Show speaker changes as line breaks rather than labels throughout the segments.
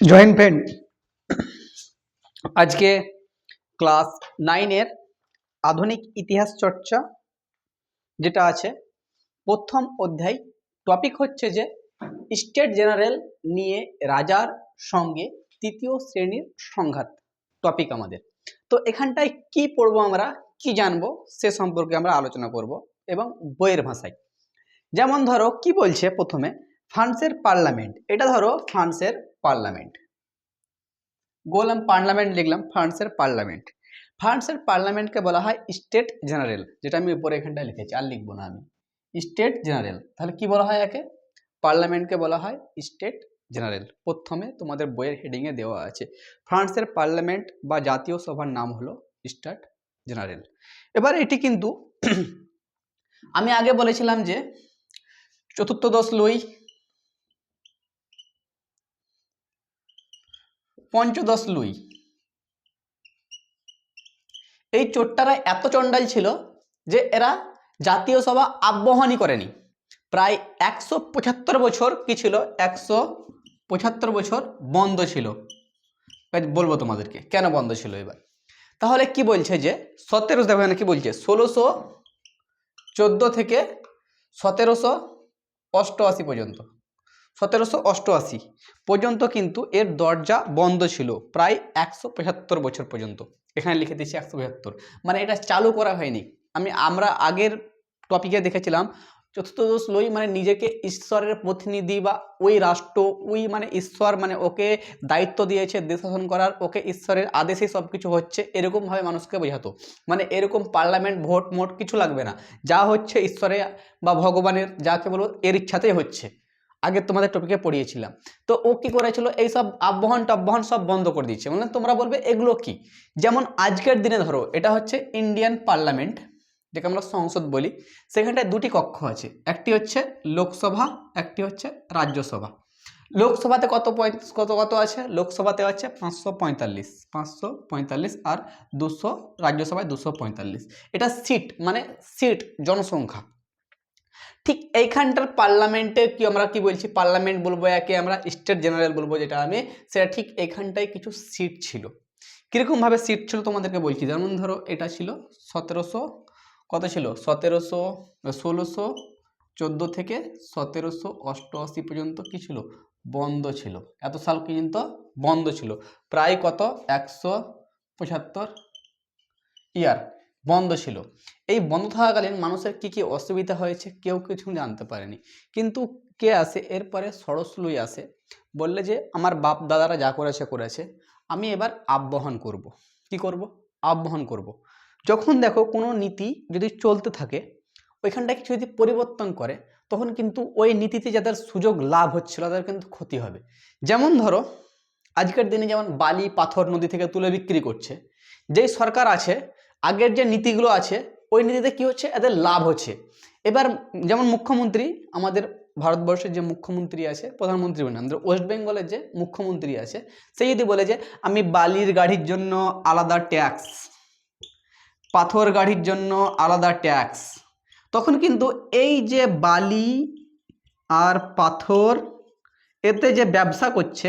Joint friend আজকে class নাইনের আধুনিক ইতিহাস চর্চা যেটা আছে, প্রথম অধ্যায় টপিক হচ্ছে যে স্টেট জেনারেল নিয়ে রাজার সঙ্গে তৃতীয় শ্রেণির সংঘাত টপিক আমাদের। তো এখানটায় কি পড়ব আমরা, কি জানব, সে সম্পর্কে আমরা আলোচনা করব এবং বইয়ের ভাষায়। যেমন ধরো, কি বলছে প্রথমে? ফ্রান্সের পার্লামেন্ট। এটা ধরো ফ্রান্সের পার্লামেন্ট। গোলাম পার্লামেন্ট লিখলাম, ফ্রান্সের পার্লামেন্ট। ফ্রান্সের পার্লামেন্টকে বলা হয় স্টেট জেনারেল, যেটা আমি উপরে এখানটায় লিখেছি, আর লিখব না আমি। স্টেট জেনারেল, তাহলে কি বলা হয় একে? পার্লামেন্টকে বলা হয় স্টেট জেনারেল। প্রথমে তোমাদের বইয়ের হেডিংয়ে দেওয়া আছে, ফ্রান্সের পার্লামেন্ট বা জাতীয় সভার নাম হলো স্টেট জেনারেল। এবার এটি কিন্তু, আমি আগে বলেছিলাম যে চতুর্থদশ লই পঞ্চদশ লুই। এই চোট্টারা এত চণ্ডাল ছিল যে এরা জাতীয় সভা আহ্বানই করেনি। প্রায় একশো পঁচাত্তর বছর কি ছিল? একশো পঁচাত্তর বছর বন্ধ ছিল। বলব তোমাদেরকে, কেন বন্ধ ছিল এবার? তাহলে কি বলছে যে, সতেরোশো, দেখো কি বলছে, ষোলোশো চোদ্দ থেকে সতেরোশো অষ্টআশি পর্যন্ত। সতেরোশো অষ্টআশি পর্যন্ত কিন্তু এর দরজা বন্ধ ছিল, প্রায় একশো পঁচাত্তর বছর পর্যন্ত। এখানে লিখে দিয়েছি একশো পঁচাত্তর। মানে এটা চালু করা হয়নি। আমি, আমরা আগের টপিকে দেখেছিলাম চতুর্থদশ লই মানে নিজেকে ঈশ্বরের প্রতিনিধি বা ওই রাষ্ট্র, ওই মানে ঈশ্বর মানে ওকে দায়িত্ব দিয়েছে দেশ শাসন করার, ওকে ঈশ্বরের আদেশেই সব কিছু হচ্ছে, এরকমভাবে মানুষকে বোঝাতো। মানে এরকম পার্লামেন্ট, ভোট, মোট কিছু লাগবে না। যা হচ্ছে ঈশ্বরে বা ভগবানের, যাকে বলব, এর ইচ্ছাতেই হচ্ছে। আগে তোমাদের টপিকে পড়িয়েছিলাম। তো ও কি করেছিল? এই সব আবহান টাবহান সব বন্ধ করে দিচ্ছে মানে তোমরা বলবে, এগুলো কি? যেমন আজকের দিনে ধরো, এটা হচ্ছে ইন্ডিয়ান পার্লামেন্ট যেটা আমরা সংসদ বলি। সেখানটায় দুটি কক্ষ আছে। একটি হচ্ছে লোকসভা, একটি হচ্ছে রাজ্যসভা। লোকসভাতে কত কত কত আছে? লোকসভাতে আছে পাঁচশো পঁয়তাল্লিশ পাঁচশো পঁয়তাল্লিশ আর দুশো, রাজ্যসভায় দুশো পঁয়তাল্লিশ। এটা সিট মানে সিট, জনসংখ্যা। ঠিক এইখানটার পার্লামেন্টে কি আমরা কি বলছি? পার্লামেন্ট বলব একে আমরা, স্টেট জেনারেল বলব যেটা আমি, সেটা ঠিক এইখানটায় কিছু সিট ছিল। কীরকমভাবে সিট ছিল তোমাদেরকে বলছি? যেমন ধরো এটা ছিল সতেরোশো, কত ছিল? সতেরোশো, ষোলোশো, চোদ্দ থেকে সতেরোশো অষ্টআশি পর্যন্ত কি ছিল? বন্ধ ছিল। এত সাল পর্যন্ত বন্ধ ছিল। প্রায় কত? একশো পঁচাত্তর ইয়ার। বন্ধ ছিল এই বন্ধ থাকাকালীন মানুষের কি কি অসুবিধা হয়েছে কেউ কিছু জানতে পারেনি কিন্তু কে আসে এরপরে সরসলুই আসে বললে যে, আমার বাপ দাদারা যা করেছে করেছে আমি এবার আহ্বান করব। কি করব? আহ্বান করব। যখন দেখো কোনো নীতি যদি চলতে থাকে ওইখানটা কিছু যদি পরিবর্তন করে, তখন কিন্তু ওই নীতিতে যাদের সুযোগ লাভ হচ্ছিল, তাদের কিন্তু ক্ষতি হবে যেমন ধরো, আজকের দিনে যেমন বালি পাথর নদী থেকে তুলে বিক্রি করছে, যেই সরকার আছে আগের যে নীতিগুলো আছে, ওই নীতিতে কি হচ্ছে? এদের লাভ হচ্ছে। এবার যেমন মুখ্যমন্ত্রী, আমাদের ভারতবর্ষের যে মুখ্যমন্ত্রী আছে, প্রধানমন্ত্রী বলে আমাদের ওয়েস্ট বেঙ্গলের যে মুখ্যমন্ত্রী আছে, সে যদি বলে যে, আমি বালির গাড়ির জন্য আলাদা ট্যাক্স, পাথর গাড়ির জন্য আলাদা ট্যাক্স, তখন কিন্তু এই যে বালি আর পাথর, এতে যে ব্যবসা করছে,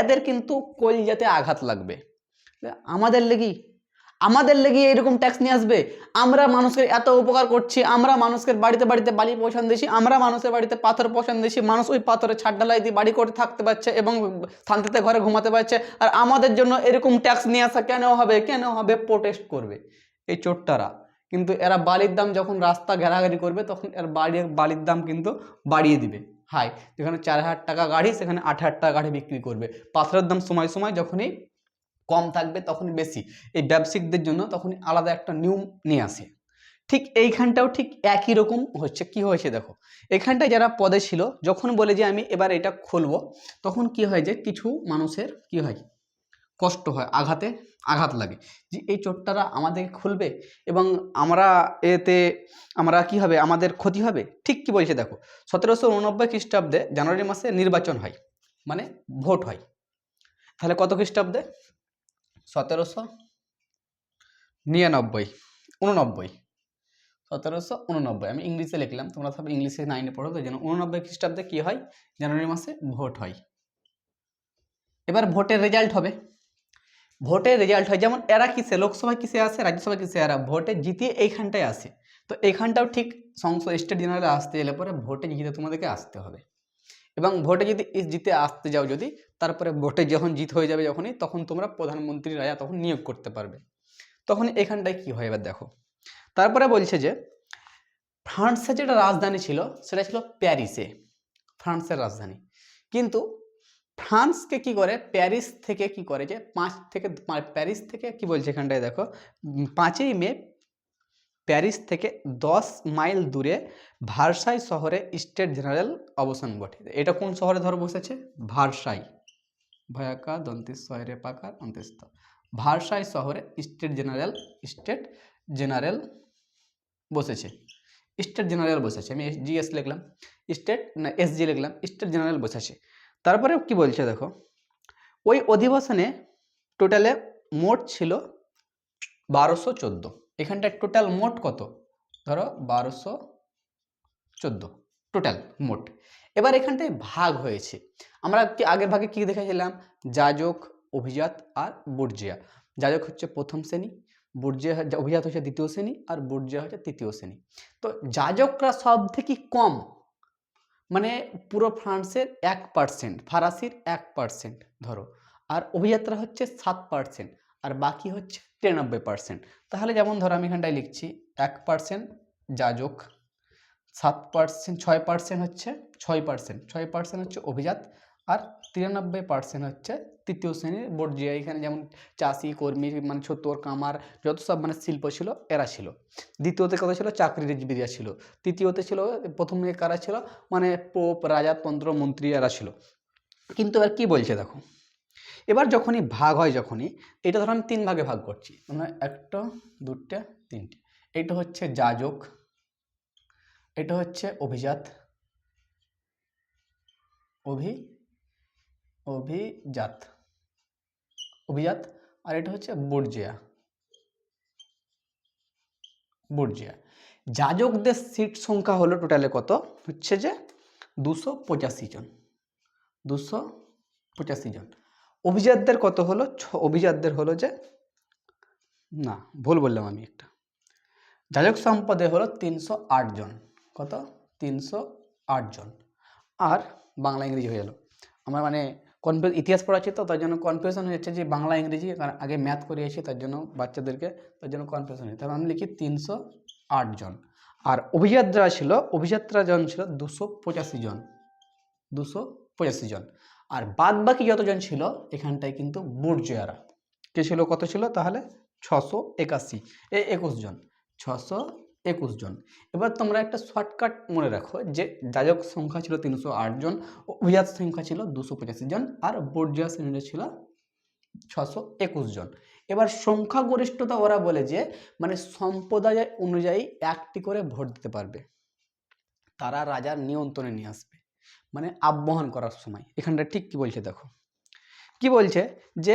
এদের কিন্তু কলজাতে আঘাত লাগবে। আমাদের লেগি আমাদের লেগে এরকম ট্যাক্স নিয়ে আসবে। আমরা মানুষের এত উপকার করছি, আমরা মানুষের বাড়িতে বাড়িতে বালি পৌঁছান দিয়েছি আমরা মানুষের বাড়িতে পাথর পৌঁছান দিয়েছি মানুষ ওই পাথরে ছাদ ডালাই দিয়ে বাড়ি করে থাকতে পারছে এবং শান্তিতে ঘরে ঘুমাতে পারছে। আর আমাদের জন্য এরকম ট্যাক্স নিয়ে আসা কেন হবে কেন হবে প্রোটেস্ট করবে? এই চোরটারা। কিন্তু এরা বালির দাম যখন রাস্তা ঘেরাঘেরি করবে, তখন এর বাড়ির, বালির দাম কিন্তু বাড়িয়ে দিবে। হাই যেখানে চার হাজার টাকা গাড়ি, সেখানে আট হাজার টাকা গাড়ি বিক্রি করবে। পাথরের দাম সময় সময় যখনই কম থাকবে তখনই বেশি। এই ব্যবসায়িকদের জন্য তখনই আলাদা একটা নিয়ম নিয়ে আসে। ঠিক এইখানটাও ঠিক একই রকম হচ্ছে। কি হয়েছে দেখো? এখানটায় যারা পদে ছিল, যখন বলে যে আমি এবার এটা খুলব, তখন কি হয় যে কিছু মানুষের কি হয়? কষ্ট হয়, আঘাতে আঘাত লাগে। যে এই চোটটারা আমাদেরকে খুলবে এবং আমরা এতে আমরা কি হবে? আমাদের ক্ষতি হবে? ঠিক কি বলছে দেখো? সতেরোশো উননব্বই খ্রিস্টাব্দে জানুয়ারি মাসে নির্বাচন হয় মানে ভোট হয়। তাহলে কত খ্রিস্টাব্দে? সতেরোশো নিরানব্বই উননব্বই সতেরোশো উননব্বই আমি ইংলিশে লিখলাম, তোমরা সব ইংলিশে নাইনে পড়ো, তো যেন উননব্বই খ্রিস্টাব্দে কী হয়? জানুয়ারি মাসে ভোট হয়। এবার ভোটের রেজাল্ট হবে। ভোটের রেজাল্ট হয়, যেমন এরা কিসে? লোকসভায় কিসে আসে রাজ্যসভায় কিসে? এরা ভোটে জিতিয়ে এইখানটায় আসে তো এইখানটাও ঠিক সংসদ স্টেট জেনারেলে আসতে গেলে পরে ভোটে জিতে তোমাদেরকে আসতে হবে। এবং ভোটে যদি জিতে আসতে যাও যদি, তারপরে ভোটে যখন জিত হয়ে যাবে যখনই, তখন তোমরা প্রধানমন্ত্রী রাজা তখন নিয়োগ করতে পারবে। তখন এখানটায় কি হয় এবার দেখো। তারপরে বলছে যে, ফ্রান্সের যেটা রাজধানী ছিল, সেটা ছিল প্যারিসে। ফ্রান্সের রাজধানী। কিন্তু ফ্রান্সকে কি করে, প্যারিস থেকে কি করে যে, পাঁচ থেকে প্যারিস থেকে কি বলছে এখানটায় দেখো পাঁচই মে প্যারিস থেকে দশ মাইল দূরে ভারসাই শহরে স্টেট জেনারেল অবসান ঘটে। এটা কোন শহরে ধর বসেছে? ভারসাই। ভয়াকা দন্তিস শহরে পাকার অন্ত্যস্ত ভারসাই শহরে স্টেট জেনারেল স্টেট জেনারেল বসেছে। স্টেট জেনারেল বসেছে। আমি জিএস লিখলাম। স্টেট না এসজি লিখলাম। স্টেট জেনারেল বসেছে। তারপরে কি বলছে দেখো? ওই অধিবেশনে টোটালে মোট ছিল বারোশো চোদ্দ। এখানটায় টোটাল মোট কত? ধরো বারোশো চোদ্দ। টোটাল মোট। এবার এখানটায় ভাগ হয়েছে। আমরা আগের ভাগে কি দেখেছিলাম? যাজক, অভিজাত আর বুর্জিয়া। যাজক হচ্ছে প্রথম শ্রেণি, বুর্জিয়া অভিজাত হচ্ছে দ্বিতীয় শ্রেণি আর বুর্জিয়া হচ্ছে তৃতীয় শ্রেণি। তো যাজকরা সব থেকে কম মানে পুরো ফ্রান্সের এক পার্সেন্ট ফরাসির এক পার্সেন্ট ধরো। আর অভিযাত্রা হচ্ছে সাত পার্সেন্ট আর বাকি হচ্ছে তিরানব্বই পার্সেন্ট তাহলে যেমন ধরো আমি এখানটায় লিখছি, এক পার্সেন্ট যাজক সাত পার্সেন্ট ছয় পার্সেন্ট হচ্ছে ছয় পার্সেন্ট ছয় পার্সেন্ট হচ্ছে অভিজাত আর তিরানব্বই পার্সেন্ট হচ্ছে তৃতীয় শ্রেণির বর্জিয়া এখানে যেমন চাষি, কর্মী মানে ছোটর কামার, যত সব মানে শিল্প ছিল, এরা ছিল। দ্বিতীয়তে কত ছিল? চাকরির চাকরিজীবীরা ছিল। তৃতীয়তে ছিল, প্রথমে কারা ছিল? মানে পোপ, রাজা, তন্ত্র, মন্ত্রী এরা ছিল। কিন্তু এবার কি বলছে দেখো? এবার যখনই ভাগ হয় যখনই, এটা ধরো আমি তিন ভাগে ভাগ করছি। মানে একটা দুটা তিনটে। এটা হচ্ছে যাজক, এটা হচ্ছে অভিজাত, অভি, অভিজাত অভিজাত, আর এটা হচ্ছে বুর্জিয়া। বুর্জিয়া। যাজকদের সিট সংখ্যা হলো টোটালে কত? হচ্ছে যে দুশো পঁচাশি জন। দুশো পঁচাশি জন। অভিজাতদের কত হলো? অভিজাতদের হলো যে, না, ভুল বললাম আমি একটা। যাজক সম্পদে হলো তিনশো আট জন। কত? তিনশো আট জন। আর বাংলা ইংরেজি হয়ে গেল। আমার মানে কনফিউজ ইতিহাস পড়াচ্ছি তো, তার জন্য কনফিউশন হচ্ছে যে বাংলা ইংরেজি কারণ আগে ম্যাথ করিয়েছি, তার জন্য বাচ্চাদেরকে, তার জন্য কনফিউশন হয়েছে তারপর আমি লিখি তিনশো আট জন। আর অভিজাত যারা ছিল অভিযাত্রা জন ছিল দুশো পঁচাশি জন। দুশো পঁচাশি জন। আর বাদ বাকি যতজন ছিল, এখানটায় কিন্তু বুর্জয়ারা কে ছিল, কত ছিল? তাহলে ছশো একাশি, এ একুশ জন, ছশো একুশ জন। এবার তোমরা একটা শর্টকাট মনে রাখো যে যাজক সংখ্যা ছিল তিনশো আট জন অভিজাত সংখ্যা ছিল দুশো পঁচাশি জন আর বর্জিয়া শ্রেণীতে ছিল ছশো একুশ জন। এবার সংখ্যাগরিষ্ঠতা ওরা বলে যে মানে সম্প্রদায় অনুযায়ী একটি করে ভোট দিতে পারবে। তারা রাজার নিয়ন্ত্রণে নিয়ে আসবে। মানে আবহান করার সময়। এখানটা ঠিক কি বলছে দেখো? কি বলছে? যে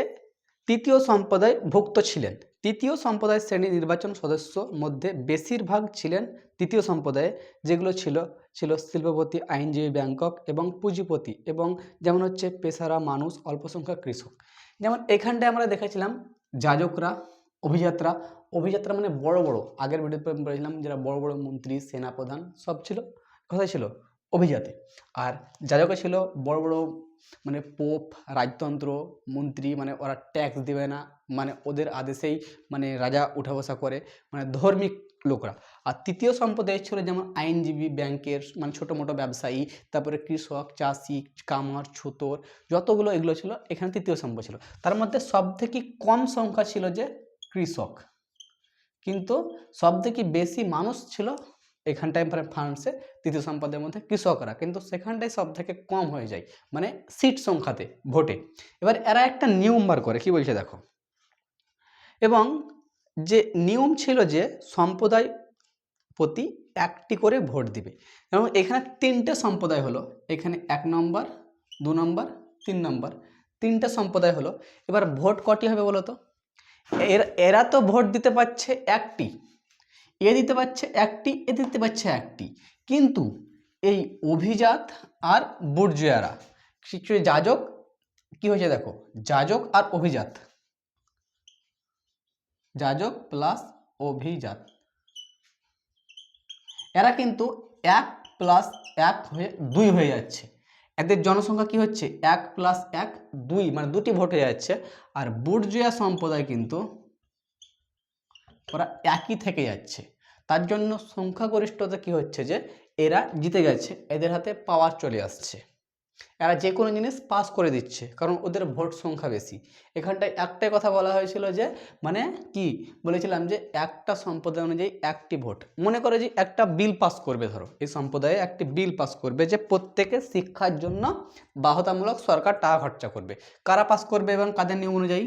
তৃতীয় সম্প্রদায় ভুক্ত ছিলেন। তৃতীয় সম্প্রদায় শ্রেণি নির্বাচন সদস্য মধ্যে বেশিরভাগ ছিলেন তৃতীয় সম্প্রদায়ে, যেগুলো ছিল ছিল শিল্পপতি, আইনজীবী, ব্যাংকক এবং পুঁজিপতি এবং যেমন হচ্ছে পেশারা মানুষ অল্প সংখ্যক কৃষক। যেমন এখানটায় আমরা দেখেছিলাম যাজকরা, অভিযাত্রা। অভিযাত্রা মানে বড় বড়। আগের ভিডিওতে বলেছিলাম, যারা বড় বড় মন্ত্রী, সেনাপ্রধান সব ছিল। কোথায় ছিল। অভিজাতে। আর যাজকে ছিল বড় বড় মানে পোপ, রাজতন্ত্র, মন্ত্রী মানে ওরা ট্যাক্স দেবে না মানে ওদের আদেশেই মানে রাজা উঠা বসা করে মানে ধর্মিক লোকরা। আর তৃতীয় সম্প্রদায় ছিল যেমন আইনজীবী, ব্যাংকের মানে ছোটো মোটো ব্যবসায়ী, তারপরে কৃষক, চাষি, কামার ছুতোর যতগুলো এগুলো ছিল, এখানে তৃতীয় সম্প্রদায় ছিল। তার মধ্যে সব থেকে কম সংখ্যা ছিল যে কৃষক। কিন্তু সব থেকে বেশি মানুষ ছিল এখানটায় ফ্রান্সে তৃতীয় সম্পদের মধ্যে কৃষকরা কিন্তু সেখানটায় সব থেকে কম হয়ে যায় মানে সিট সংখ্যাতে, ভোটে। এবার এরা একটা নিয়ম বার করে, কি বলছে দেখো? এবং যে নিয়ম ছিল যে সম্প্রদায় প্রতি একটি করে ভোট দিবে। এবং এখানে তিনটে সম্প্রদায় হলো, এখানে এক নম্বর, দু নম্বর, তিন নম্বর। তিনটে সম্প্রদায় হলো, এবার ভোট কটি হবে বলো তো এরা তো ভোট দিতে পারছে একটি। এ দিতে পারছে একটি, এ দিতে পারছে একটি। কিন্তু এই অভিজাত আর বুর্জয়ারা কিছু যাজক, কি হয়েছে দেখো? যাজক আর অভিজাত। যাজক প্লাস অভিজাত। এরা কিন্তু এক প্লাস এক হয়ে দুই হয়ে যাচ্ছে। এদের জনসংখ্যা কি হচ্ছে? এক প্লাস এক, দুই মানে দুটি ভোট হয়ে যাচ্ছে। আর বুর্জুয়া সম্প্রদায় কিন্তু ওরা একই থেকে যাচ্ছে। তার জন্য সংখ্যাগরিষ্ঠতা কি হচ্ছে যে, এরা জিতে গেছে, এদের হাতে পাওয়ার চলে আসছে। এরা যে কোনো জিনিস পাস করে দিচ্ছে, কারণ ওদের ভোট সংখ্যা বেশি। এখানটায় একটাই কথা বলা হয়েছিল যে মানে কি? বলেছিলাম যে, একটা সম্প্রদায় অনুযায়ী একটি ভোট। মনে করে যে, একটা বিল পাস করবে ধরো। এই সম্প্রদায়ে একটি বিল পাস করবে যে, প্রত্যেকে শিক্ষার জন্য বাধ্যতামূলক সরকার টাকা খরচা করবে। কারা পাস করবে এবং কাদের নিয়ম অনুযায়ী?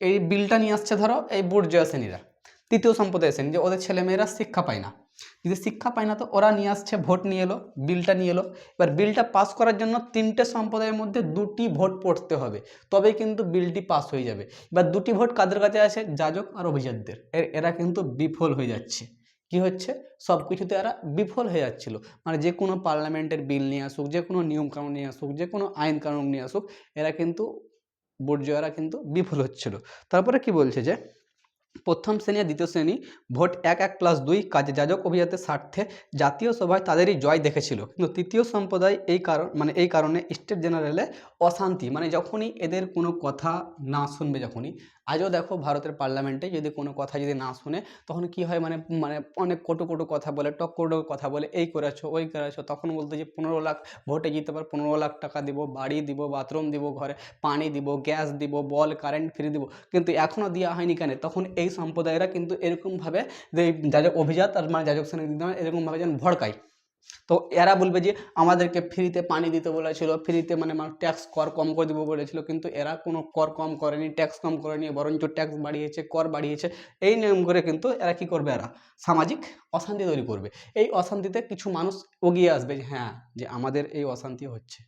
এই বিলটা নিয়ে আসছে ধরো, এই বুর্জয়া শ্রেণীরা। তৃতীয় সম্প্রদায় শ্রেণি যে ওদের ছেলেমেয়েরা শিক্ষা পায় না। যদি শিক্ষা পায় না তো ওরা নিয়ে আসছে, ভোট নিয়ে এলো, বিলটা নিয়ে এলো। এবার বিলটা পাস করার জন্য তিনটে সম্প্রদায়ের মধ্যে দুটি ভোট পড়তে হবে, তবেই কিন্তু বিলটি পাস হয়ে যাবে। এবার দুটি ভোট কাদের কাছে আছে যাজক আর অভিজাতদের। এর, এরা কিন্তু বিফল হয়ে যাচ্ছে। কি হচ্ছে? সব কিছুতে এরা বিফল হয়ে যাচ্ছিল। মানে যে কোনো পার্লামেন্টের বিল নিয়ে আসুক, যে কোনো নিয়মকানুন নিয়ে আসুক, যে কোনো আইন কানুন নিয়ে আসুক, এরা কিন্তু বর্জয়েরা কিন্তু বিফল হচ্ছিল। তারপরে কি বলছে যে প্রথম শ্রেণি আর দ্বিতীয় শ্রেণি ভোট এক এক প্লাস দুই কাজে যাজক অভিজাতের স্বার্থে জাতীয় সভায় তাদেরই জয় দেখেছিল। কিন্তু তৃতীয় সম্প্রদায় এই কারণ মানে এই কারণে স্টেট জেনারেলে অশান্তি মানে যখনই এদের কোনো কথা না শুনবে যখনই, আজও দেখো ভারতের পার্লামেন্টে যদি কোনো কথা যদি না শুনে, তখন কি হয় মানে মানে অনেক কটু কটু কথা বলে, টক কটু কথা বলে, এই করেছ, ওই করেছ, তখন বলতে যে পনেরো লাখ ভোটে জিতে পার, পনেরো লাখ টাকা দিব, বাড়ি দিব বাথরুম দিব, ঘরে পানি দিব গ্যাস দিব, বল কারেন্ট ফ্রি দিব। কিন্তু এখনও দেওয়া হয়নি কেন? তখন এই সম্প্রদায়েরা কিন্তু এরকমভাবে যে যাজক অভিজাত আর মানে যাজক শ্রেণি এরকমভাবে যেন ভড়কায় তো এরা বলবে যে আমাদেরকে ফ্রিতে পানি দিতে বলেছিল, ফ্রিতে মানে ট্যাক্স কর কম করে দেবো বলেছিল, কিন্তু এরা কোনো কর কম করেনি ট্যাক্স কম করেনি, বরঞ্চ ট্যাক্স বাড়িয়েছে, কর বাড়িয়েছে। এই নিয়ম করে কিন্তু এরা কি করবে এরা? সামাজিক অশান্তি তৈরি করবে। এই অশান্তিতে কিছু মানুষ এগিয়ে আসবে যে হ্যাঁ যে আমাদের এই অশান্তি হচ্ছে।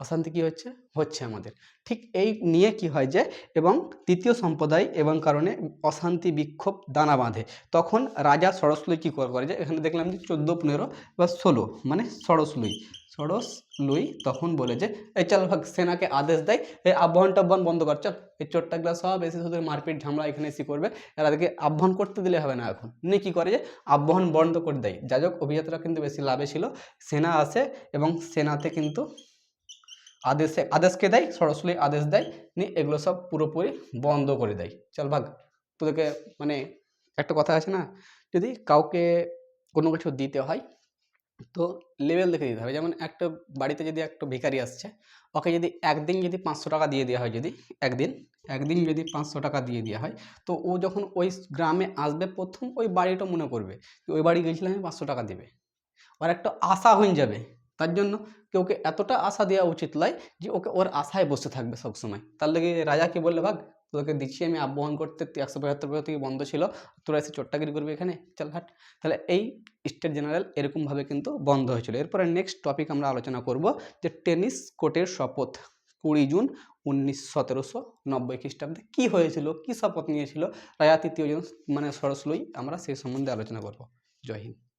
অশান্তি কি হচ্ছে? হচ্ছে আমাদের। ঠিক এই নিয়ে কি হয় যে, এবং তৃতীয় সম্প্রদায় এবং কারণে অশান্তি, বিক্ষোভ, দানা বাঁধে। তখন রাজা সরসলুই কী করে যে, এখানে দেখলাম যে চোদ্দ, পনেরো বা ষোলো মানে সরসলুই। সরস লুই তখন বলে যে, এই চল ভাগ, সেনাকে আদেশ দেয়। এই আহ্বান টাহ্বান বন্ধ কর, চল। এই চোট্টাগুলা সব এসে শুধু মারপিট, ঝামলা এখানে এসে করবে। এরাদেরকে আহ্বান করতে দিলে হবে না এখন। নিয়ে কী করে যে আহ্বান বন্ধ করে দেয়। যাজক অভিজাতরা কিন্তু বেশি লাভে ছিল। সেনা আসে এবং সেনাতে কিন্তু আদেশে, আদেশকে দেয়, সরাসরি আদেশ দেয়, নিয়ে এগুলো সব পুরোপুরি বন্ধ করে দেয়। চল ভাগ, তোদেরকে মানে একটা কথা আছে না, যদি কাউকে কোনো কিছু দিতে হয়, তো লেভেল দেখে দিতে হবে। যেমন একটা বাড়িতে যদি একটা ভিখারি আসছে, ওকে যদি একদিন যদি পাঁচশো টাকা দিয়ে দেওয়া হয়, যদি একদিন একদিন যদি পাঁচশো টাকা দিয়ে দেওয়া হয়, তো ও যখন ওই গ্রামে আসবে, প্রথম ওই বাড়িটা মনে করবে ওই বাড়ি গেছিলাম পাঁচশো টাকা দেবে। ওর একটা আশা হয়ে যাবে তার জন্য কি ওকে এতটা আশা দেওয়া উচিত নয় যে ওকে ওর আশায় বসে থাকবে সবসময়। তার লেগে রাজা কি বললে, ভাগ, তোকে দিচ্ছি আমি আহ্বান করতে একশো পঁচাত্তর বছর থেকে বন্ধ ছিল, তোরা এসে চোট্টাগিরি করবি এখানে, চল হাট তাহলে এই স্টেট জেনারেল এরকমভাবে কিন্তু বন্ধ হয়েছিল। এরপরে নেক্সট টপিক আমরা আলোচনা করব যে টেনিস কোর্টের শপথ, কুড়ি জুন উনিশ সতেরোশো নব্বই খ্রিস্টাব্দে কী হয়েছিল, কী শপথ নিয়েছিল, রাজা তৃতীয় জন মানে সরস্বই আমরা সেই সম্বন্ধে আলোচনা করব। জয় হিন্দ।